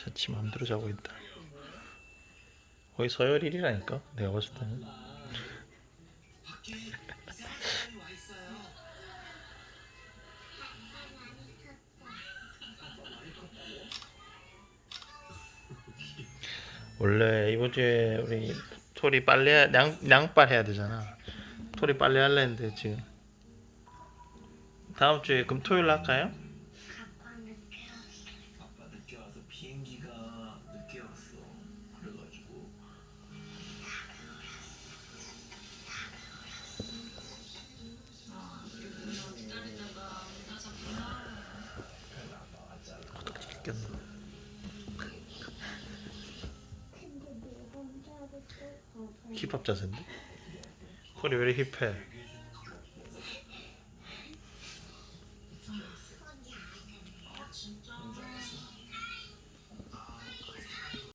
자취 마음대로 자고 있다. 거의 서열일이라니까 내가 봤을 때는. 원래 이번 주에 우리 토리 빨래 양 양빨 해야 되잖아. 토리 빨래 할래 했는데 지금 다음 주에 금토일 할까요? 비행기가 늦게 왔어. 그래가지고 힙합 자세인데? 허리 왜 이렇게 힙해?